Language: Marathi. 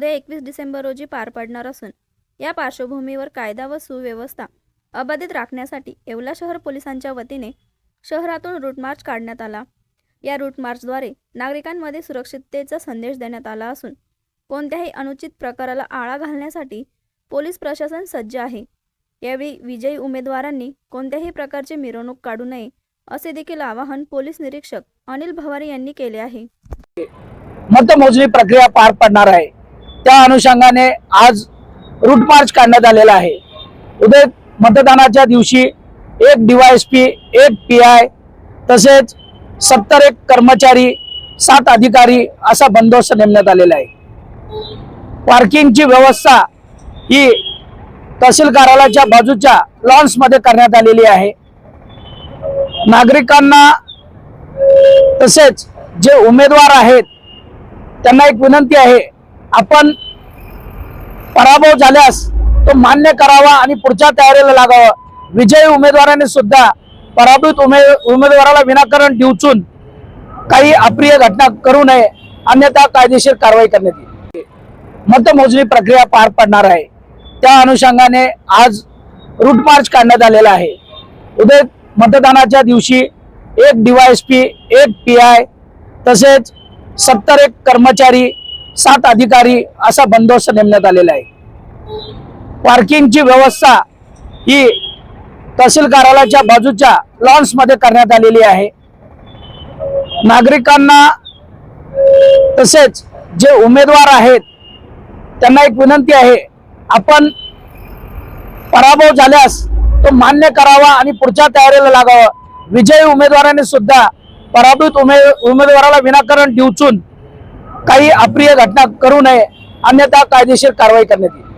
उद्या एकवीस डिसेंबर रोजी पार पडणार असून या पार्श्वभूमीवर कायदा व सुव्यवस्था अबाधित राखण्यासाठी येवला शहर पोलिसांच्या वतीने शहरातून रूट मार्च काढण्यात आला. या रूटमार्चद्वारे नागरिकांमध्ये सुरक्षिततेचा संदेश देण्यात आला असून कोणत्याही अनुचित प्रकाराला आळा घालण्यासाठी पोलीस प्रशासन सज्ज आहे. यावेळी विजयी उमेदवारांनी कोणत्याही प्रकारची मिरवणूक काढू नये असे देखील आवाहन पोलीस निरीक्षक अनिल भवारी यांनी केले आहे. मतमोजणी प्रक्रिया पार पडणार आहे. त्या अनुषंगाने आज रूट मार्च काढण्यात आलेला आहे. उद्या मतदानाच्या दिवशी एक डीवायएसपी एक पी आय तसेच सत्तर एक कर्मचारी सात अधिकारी असा बंदोबस्त नेमण्यात आलेला आहे. पार्किंगची व्यवस्था ही तहसील कार्यालयाच्या बाजूच्या लॉन्समध्ये करण्यात आलेली आहे. नागरिकांना तसेच जे उमेदवार आहेत त्यांना एक विनंती आहे आपण पराभव झाल्यास तो मान्य करावा आणि पुढच्या तयारीला लागावं. विजयी उमेदवाराने सुद्धा पराभूत उमे उमेदवाराला विनाकारण डिवचून काही अप्रिय घटना करू नये. अन्यथा कायदेशीर कारवाई करण्यात येईल. मतमोजणी प्रक्रिया पार पडणार आहे. त्या अनुषंगाने आज रूट मार्च काढण्यात आलेला आहे. उद्या मतदानाच्या दिवशी एक डीवायएसपी एक पी आय तसेच सत्तर एक कर्मचारी सात अधिकारी असा बंदोबस्त नेमण्यात आलेला आहे. पार्किंगची व्यवस्था ही तहसील कार्यालयाच्या बाजूच्या लॉन्समध्ये करण्यात आलेली आहे. नागरिकांना तसेच जे उमेदवार आहेत त्यांना एक विनंती आहे आपण पराभव झाल्यास तो मान्य करावा आणि पुढच्या तयारीला लागावं. विजयी उमेदवारांनी सुद्धा पराभूत उमे उमेदवाराला विनाकारण डिवचून काही अप्रिय घटना करू नये. अन्यथा कायदेशीर कारवाई करण्यात येईल.